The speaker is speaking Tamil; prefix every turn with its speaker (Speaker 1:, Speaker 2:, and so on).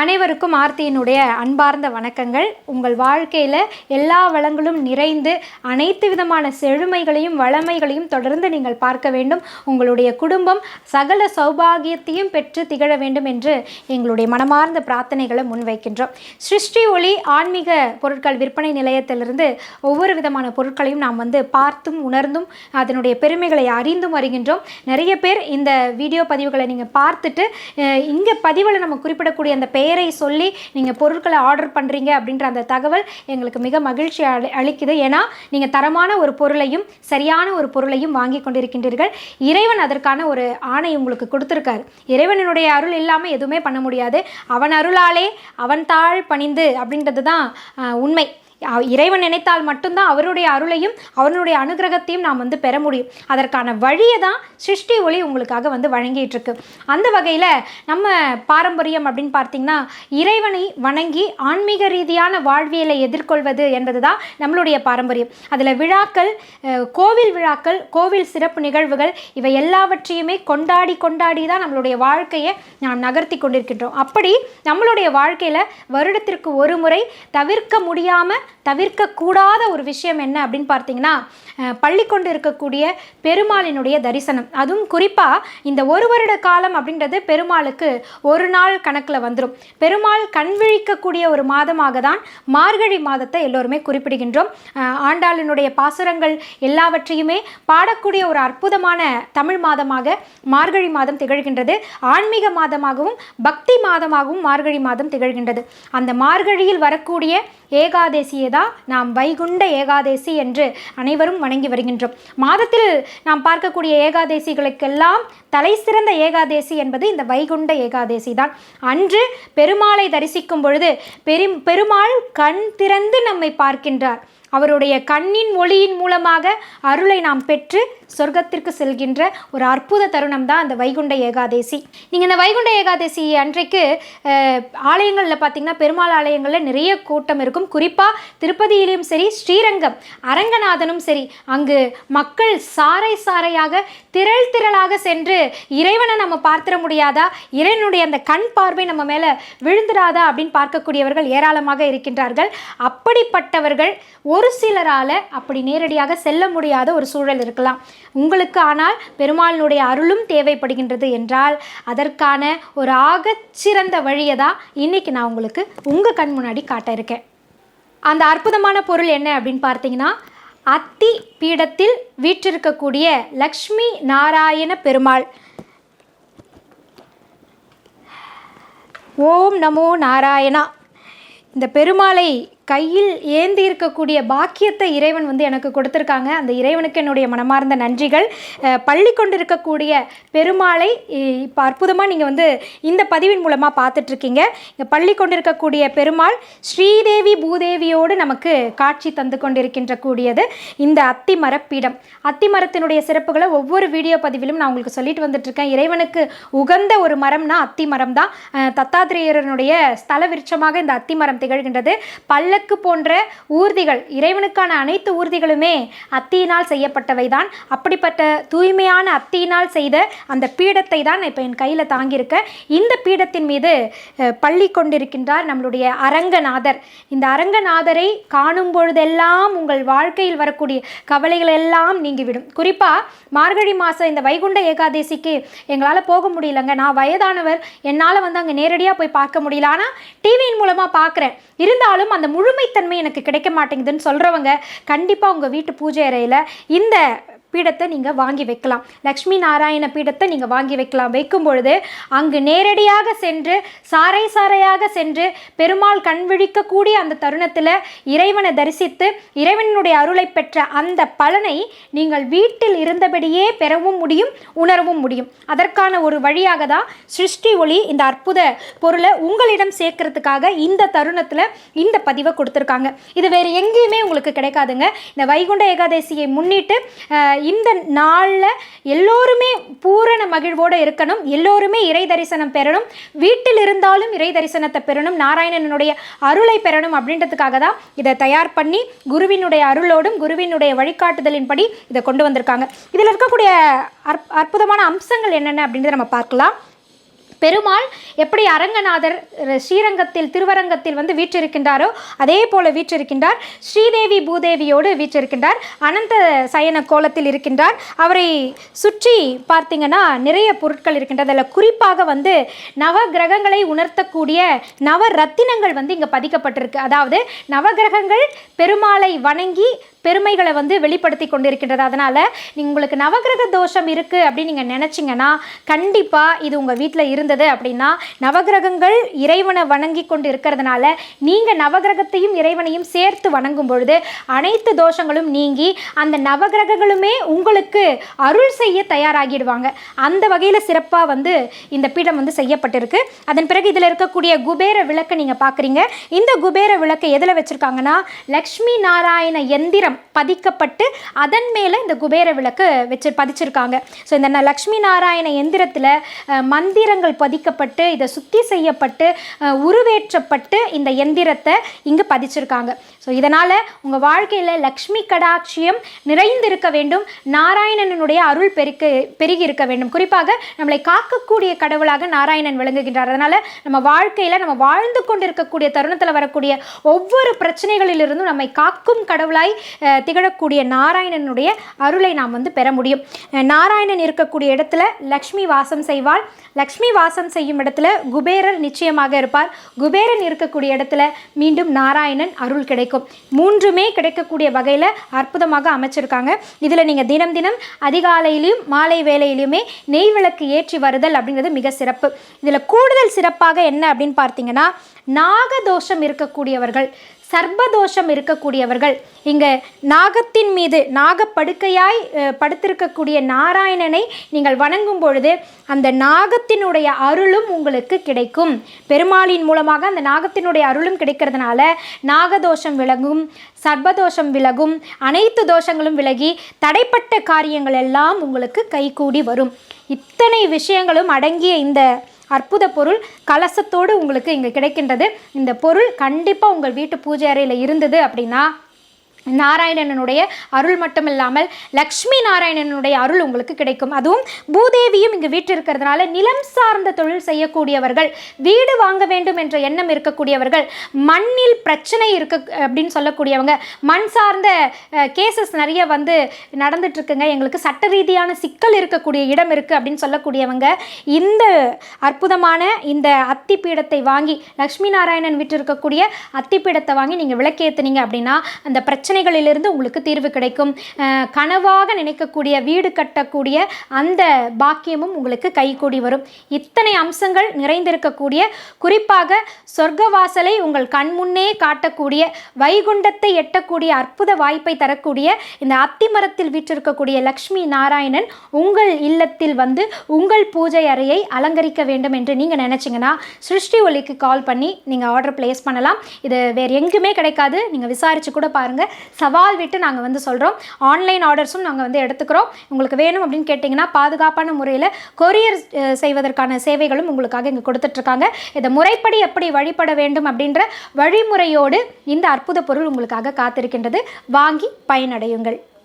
Speaker 1: அனைவருக்கும் ஆர்த்தியினுடைய அன்பார்ந்த வணக்கங்கள். உங்கள் வாழ்க்கையில் எல்லா வளங்களும் நிறைந்து அனைத்து விதமான செழுமைகளையும் வளமைகளையும் தொடர்ந்து நீங்கள் பார்க்க வேண்டும். உங்களுடைய குடும்பம் சகல சௌபாகியத்தையும் பெற்று திகழ வேண்டும் என்று எங்களுடைய மனமார்ந்த பிரார்த்தனைகளை முன்வைக்கின்றோம். சிருஷ்டி ஒளி ஆன்மீக பொருட்கள் விற்பனை நிலையத்திலிருந்து ஒவ்வொரு விதமான பொருட்களையும் நாம் வந்து பார்த்தும் உணர்ந்தும் அதனுடைய பெருமைகளை அறிந்தும் வருகின்றோம். நிறைய பேர் இந்த வீடியோ பதிவுகளை நீங்கள் பார்த்துட்டு இங்கே பதிவில் நம்ம குறிப்பிடக்கூடிய அந்த பெயர் பெயரை சொல்லி நீங்கள் பொருட்களை ஆர்டர் பண்ணுறீங்க அப்படின்ற அந்த தகவல் எங்களுக்கு மிக மகிழ்ச்சி அளி அளிக்குது. ஏன்னா நீங்கள் தரமான ஒரு பொருளையும் சரியான ஒரு பொருளையும் வாங்கி கொண்டிருக்கின்றீர்கள். இறைவன் அதற்கான ஒரு ஆணை உங்களுக்கு கொடுத்துருக்காரு. இறைவனுடைய அருள் இல்லாமல் எதுவுமே பண்ண முடியாது. அவன் அருளாலே அவன் தாழ் பணிந்து அப்படின்றது தான் உண்மை. இறைவன் நினைத்தால் மட்டும்தான் அவருடைய அருளையும் அவனுடைய அனுகிரகத்தையும் நாம் வந்து பெற முடியும். அதற்கான வழியை தான் சிருஷ்டி ஒளி உங்களுக்காக வந்து வழங்கிட்டு இருக்கு அந்த வகையில் நம்ம பாரம்பரியம் அப்படின்னு பார்த்தீங்கன்னா இறைவனை வணங்கி ஆன்மீக ரீதியான வாழ்வியலை எதிர்கொள்வது என்பது தான் நம்மளுடைய பாரம்பரியம். அதில் விழாக்கள் கோவில் விழாக்கள் கோவில் சிறப்பு நிகழ்வுகள் இவை எல்லாவற்றையுமே கொண்டாடி கொண்டாடி தான் நம்மளுடைய வாழ்க்கையை நாம் நகர்த்தி கொண்டிருக்கின்றோம். அப்படி நம்மளுடைய வாழ்க்கையில் வருடத்திற்கு ஒரு முறை தவிர்க்க முடியாமல் தவிர்க்கக்கூடாத ஒரு விஷயம் என்ன அப்படின்னு பார்த்தீங்கன்னா பள்ளி கொண்டு இருக்கக்கூடிய பெருமாளினுடைய தரிசனம். அதுவும் குறிப்பாக இந்த ஒரு வருட காலம் அப்படின்றது பெருமாளுக்கு ஒரு நாள் கணக்கில் வந்துடும் பெருமாள் கண் விழிக்கக்கூடிய ஒரு மாதமாக தான் மார்கழி மாதத்தை எல்லோருமே குறிப்பிடுகின்றோம். ஆண்டாளினுடைய பாசுரங்கள் எல்லாவற்றையுமே பாடக்கூடிய ஒரு அற்புதமான தமிழ் மாதமாக மார்கழி மாதம் திகழ்கின்றது. ஆன்மீக மாதமாகவும் பக்தி மாதமாகவும் மார்கழி மாதம் திகழ்கின்றது. அந்த மார்கழியில் வரக்கூடிய ஏகாதேசியை தான் நாம் வைகுண்ட ஏகாதேசி என்று அனைவரும் வணங்கி வருகின்றோம். மாதத்தில் நாம் பார்க்கக்கூடிய ஏகாதேசிகளுக்கெல்லாம் தலை சிறந்த ஏகாதேசி என்பது இந்த வைகுண்ட ஏகாதேசி தான் அன்று பெருமாளை தரிசிக்கும் பொழுது பெரும் பெருமாள் கண் திறந்து நம்மை பார்க்கின்றார். அவருடைய கண்ணின் ஒளியின் மூலமாக அருளை நாம் பெற்று சொர்க்கத்திற்கு செல்கின்ற ஒரு அற்புத தருணம் தான் அந்த வைகுண்ட ஏகாதேசி. நீங்கள் இந்த வைகுண்ட ஏகாதேசி அன்றைக்கு ஆலயங்களில் பார்த்தீங்கன்னா பெருமாள் ஆலயங்களில் நிறைய கூட்டம் இருக்கும். குறிப்பாக திருப்பதியிலையும் சரி ஸ்ரீரங்கம் அரங்கநாதனும் சரி அங்கு மக்கள் சாறை சாறையாக திரள் திரளாக சென்று இறைவனை நம்ம பார்த்திட முடியாதா? இறைவனுடைய அந்த கண் பார்வை நம்ம மேலே விழுந்துடாதா? அப்படின்னு பார்க்கக்கூடியவர்கள் ஏராளமாக இருக்கின்றார்கள். அப்படிப்பட்டவர்கள் ஒரு சிலரால் அப்படி நேரடியாக செல்ல முடியாத ஒரு சூழல் இருக்கலாம். உங்களுக்கு ஆனால் பெருமாளினுடைய அருளும் தேவைப்படுகின்றது என்றால் அதற்கான ஒரு ஆகச்சிறந்த வழியை தான் இன்னைக்கு நான் உங்களுக்கு உங்கள் கண் முன்னாடி காட்ட இருக்கேன். அந்த அற்புதமான பொருள் என்ன அப்படின்னு பார்த்தீங்கன்னா அத்தி பீடத்தில் வீற்றிருக்கக்கூடிய லக்ஷ்மி நாராயண பெருமாள். ஓம் நமோ நாராயணா. இந்த பெருமாளை கையில் ஏந்தி இருக்கக்கூடிய பாக்கியத்தை இறைவன் வந்து எனக்கு கொடுத்துருக்காங்க. அந்த இறைவனுக்கு என்னுடைய மனமார்ந்த நன்றிகள். பள்ளி கொண்டிருக்கக்கூடிய பெருமாளை இப்போ அற்புதமாக நீங்கள் வந்து இந்த பதிவின் மூலமாக பார்த்துட்ருக்கீங்க. இங்கே பள்ளி கொண்டிருக்கக்கூடிய பெருமாள் ஸ்ரீதேவி பூதேவியோடு நமக்கு காட்சி தந்து கொண்டிருக்கின்ற கூடியது இந்த அத்தி மரப்பீடம் அத்தி மரத்தினுடைய சிறப்புகளை ஒவ்வொரு வீடியோ பதிவிலும் நான் உங்களுக்கு சொல்லிட்டு வந்துட்டுருக்கேன் இறைவனுக்கு உகந்த ஒரு மரம்னா அத்தி மரம் தான் தத்தாத்திரேயரனுடைய ஸ்தல விருட்சமாக இந்த அத்தி மரம் திகழ்கின்றது விளக்கு போன்ற ஊர்திகள் இறைவனுக்கான அனைத்து ஊர்திகளுமே அத்தியினால் செய்யப்பட்டவை தான் அப்படிப்பட்ட தூய்மையான அத்தியினால் செய்த அந்த பீடத்தை தான் இப்போ என் கையில் தாங்கியிருக்க. இந்த பீடத்தின் மீது பள்ளி கொண்டிருக்கின்றார் நம்மளுடைய அரங்கநாதர். இந்த அரங்கநாதரை காணும் பொழுதெல்லாம் உங்கள் வாழ்க்கையில் வரக்கூடிய கவலைகள் எல்லாம் நீங்கிவிடும். குறிப்பாக மார்கழி மாதம் இந்த வைகுண்ட ஏகாதேசிக்கு எங்களால் போக முடியலங்க. நான் வயதானவர் என்னால் வந்து அங்கே நேரடியாக போய் பார்க்க முடியல. ஆனால் டிவியின் மூலமாக பார்க்குறேன். இருந்தாலும் அந்த முழுமைத்தன்மை எனக்கு கிடைக்க மாட்டேங்குதுன்னு சொல்கிறவங்க கண்டிப்பாக உங்கள் வீட்டு பூஜை அறையில் இந்த பீடத்தை நீங்கள் வாங்கி வைக்கலாம். லக்ஷ்மி நாராயண பீடத்தை நீங்கள் வாங்கி வைக்கலாம். வைக்கும் பொழுது அங்கு நேரடியாக சென்று சாறை சாறையாக சென்று பெருமாள் கண் விழிக்கக்கூடிய அந்த தருணத்தில் இறைவனை தரிசித்து இறைவனுடைய அருளை பெற்ற அந்த பலனை நீங்கள் வீட்டில் இருந்தபடியே பெறவும் முடியும் உணரவும் முடியும். அதற்கான ஒரு வழியாக தான் சிருஷ்டி ஒளி இந்த அற்புத பொருளை உங்களிடம் சேர்க்கறதுக்காக இந்த தருணத்தில் இந்த பதிவை கொடுத்துருக்காங்க. இது வேறு எங்கேயுமே உங்களுக்கு கிடைக்காதுங்க. இந்த வைகுண்ட ஏகாதசியை முன்னிட்டு இந்த நாளில் எல்லோருமே பூரண மகிழ்வோடு இருக்கணும் எல்லோருமே இறை தரிசனம் பெறணும் வீட்டில் இருந்தாலும் இறை தரிசனத்தை பெறணும் நாராயணனுடைய அருளை பெறணும் அப்படின்றதுக்காக தான் இதை தயார் பண்ணி குருவினுடைய அருளோடும் குருவினுடைய வழிகாட்டுதலின்படி இதை கொண்டு வந்திருக்காங்க. இதில் இருக்கக்கூடிய அற் அற்புதமான அம்சங்கள் என்னென்ன அப்படின்றத நம்ம பார்க்கலாம். பெருமாள் எப்படி அரங்கநாதர் ஸ்ரீரங்கத்தில் திருவரங்கத்தில் வந்து வீற்றிருக்கின்றாரோ அதே போல வீற்றிருக்கின்றார். ஸ்ரீதேவி பூதேவியோடு வீற்றிருக்கின்றார். அனந்த சயன கோலத்தில் இருக்கின்றார். அவரை சுற்றி பார்த்தீங்கன்னா நிறைய பொருட்கள் இருக்கின்றது. அதில் குறிப்பாக வந்து நவ கிரகங்களை உணர்த்தக்கூடிய நவ ரத்தினங்கள் வந்து இங்கே பதிக்கப்பட்டிருக்கு. அதாவது நவகிரகங்கள் பெருமாளை வணங்கி பெருமைகளை வந்து வெளிப்படுத்தி கொண்டிருக்கின்றது. அதனால் நீங்கள் உங்களுக்கு நவகிரக தோஷம் இருக்குது அப்படின்னு நீங்கள் நினச்சிங்கன்னா கண்டிப்பாக இது உங்கள் வீட்டில் இருந்தது அப்படின்னா நவகிரகங்கள் இறைவனை வணங்கி கொண்டு இருக்கிறதுனால நீங்கள் நவகிரகத்தையும் இறைவனையும் சேர்த்து வணங்கும் பொழுது அனைத்து தோஷங்களும் நீங்கி அந்த நவகிரகங்களுமே உங்களுக்கு அருள் செய்ய தயாராகிடுவாங்க. அந்த வகையில் சிறப்பாக வந்து இந்த பீடம் வந்து செய்யப்பட்டிருக்கு. அதன் பிறகு இதில் இருக்கக்கூடிய குபேர விளக்கை நீங்கள் பார்க்குறீங்க இந்த குபேர விளக்கை எதில் வச்சுருக்காங்கன்னா லக்ஷ்மி நாராயண எந்திரம் பதிக்கப்பட்டு அதன் மேலே இந்த குபேர விளக்கு வச்சு பதிச்சிருக்காங்க. ஸோ இந்த லக்ஷ்மி நாராயண எந்திரத்தில் மந்திரங்கள் பதிக்கப்பட்டு இதை சுத்தி செய்யப்பட்டு உருவேற்றப்பட்டு இந்த எந்திரத்தை இங்கு பதிச்சிருக்காங்க. ஸோ இதனால் உங்கள் வாழ்க்கையில் லக்ஷ்மி கடாட்சியம் நிறைந்திருக்க வேண்டும். நாராயணனுடைய அருள் பெருக்க பெருகி இருக்க வேண்டும். குறிப்பாக நம்மளை காக்கக்கூடிய கடவுளாக நாராயணன் விளங்குகின்றார். அதனால் நம்ம வாழ்க்கையில் நம்ம வாழ்ந்து கொண்டிருக்கக்கூடிய தருணத்தில் வரக்கூடிய ஒவ்வொரு பிரச்சனைகளிலிருந்தும் நம்மை காக்கும் கடவுளாய் திகழக்கூடிய நாராயணனுடைய அருளை நாம் வந்து பெற முடியும். நாராயணன் இருக்கக்கூடிய இடத்துல லக்ஷ்மி வாசம் செய்வாள். லக்ஷ்மி வாசம் செய்யும் இடத்துல குபேரர் நிச்சயமாக இருப்பார். குபேரன் இருக்கக்கூடிய இடத்துல மீண்டும் நாராயணன் அருள் கிடைக்கும். மூன்றுமே கிடைக்கக்கூடிய வகையில் அற்புதமாக அமைச்சிருக்காங்க. இதில் நீங்கள் தினம் தினம் அதிகாலையிலையும் மாலை வேலையிலையுமே நெய் விளக்கு ஏற்றி வருதல் அப்படிங்கிறது மிக சிறப்பு. இதில் கூடுதல் சிறப்பாக என்ன அப்படின்னு பார்த்தீங்கன்னா நாகதோஷம் இருக்கக்கூடியவர்கள். சர்ப்பதோஷம் இருக்கக்கூடியவர்கள். இங்கே நாகத்தின் மீது நாகப்படுக்கையாய் படுத்திருக்கக்கூடிய நாராயணனை நீங்கள் வணங்கும் பொழுது அந்த நாகத்தினுடைய அருளும் உங்களுக்கு கிடைக்கும். பெருமாளின் மூலமாக அந்த நாகத்தினுடைய அருளும் கிடைக்கிறதுனால நாகதோஷம் விலகும் சர்ப்பதோஷம் விலகும் அனைத்து தோஷங்களும் விலகி தடைப்பட்ட காரியங்கள் எல்லாம் உங்களுக்கு கைகூடி வரும். இத்தனை விஷயங்களும் அடங்கிய இந்த அற்புத பொருள் கலசத்தோடு உங்களுக்கு இங்கே கிடைக்கின்றது. இந்த பொருள் கண்டிப்பாக உங்கள் வீட்டு பூஜை அறையில் இருந்தது அப்படின்னா நாராயணனுடைய அருள் மட்டும் இல்லாமல் லக்ஷ்மி நாராயணனுடைய அருள் உங்களுக்கு கிடைக்கும். அதுவும் பூதேவியும் இங்கு வீற்றிருக்கிறதுனால நிலம் சார்ந்த தொழில் செய்யக்கூடியவர்கள் வீடு வாங்க வேண்டும் என்ற எண்ணம் இருக்கக்கூடியவர்கள் மண்ணில் பிரச்சனை இருக்க அப்படின்னு சொல்லக்கூடியவங்க மண் சார்ந்த கேசஸ் நிறைய வந்து நடந்துட்டு இருக்குங்க எங்களுக்கு சட்ட ரீதியான சிக்கல் இருக்கக்கூடிய இடம் இருக்குது அப்படின்னு சொல்லக்கூடியவங்க இந்த அற்புதமான இந்த அத்தி பீடத்தை வாங்கி லக்ஷ்மி நாராயணன் வீட்டு இருக்கக்கூடிய அத்தி பீடத்தை வாங்கி நீங்கள் விளக்கேற்றுனீங்க அப்படின்னா அந்த பிரச்சனை பிரச்சனைகளிலிருந்து உங்களுக்கு தீர்வு கிடைக்கும். கனவாக நினைக்கக்கூடிய வீடு கட்டக்கூடிய அந்த பாக்கியமும் உங்களுக்கு கைகூடி வரும். இத்தனை அம்சங்கள் நிறைந்திருக்கக்கூடிய குறிப்பாக சொர்க்கவாசலை உங்கள் கண் முன்னே காட்டக்கூடிய வைகுண்டத்தை எட்டக்கூடிய அற்புத வாய்ப்பை தரக்கூடிய இந்த அத்திமரத்தில் வீற்றிருக்கக்கூடிய லக்ஷ்மி நாராயணன் உங்கள் இல்லத்தில் வந்து உங்கள் பூஜை அறையை அலங்கரிக்க வேண்டும் என்று நீங்கள் நினச்சிங்கன்னா சிருஷ்டி ஒலிக்கு கால் பண்ணி நீங்கள் ஆர்டர் ப்ளேஸ் பண்ணலாம். இது வேறு எங்குமே கிடைக்காது. நீங்கள் விசாரித்து கூட பாருங்கள் சவால் விட்டு நாங்கள் வந்து சொல்கிறோம் ஆன்லைன் ஆர்டர்ஸும் நாங்கள் வந்து எடுத்துக்கிறோம். உங்களுக்கு வேணும் அப்படின்னு கேட்டிங்கன்னா பாதுகாப்பான முறையில் கொரியர் செய்வதற்கான சேவைகளும் உங்களுக்காக இங்கே கொடுத்துட்ருக்காங்க. இதை முறைப்படி எப்படி வழிபட வேண்டும் அப்படின்ற வழிமுறையோடு இந்த அற்புத பொருள் உங்களுக்காக காத்திருக்கின்றது. வாங்கி பயனடையுங்கள்.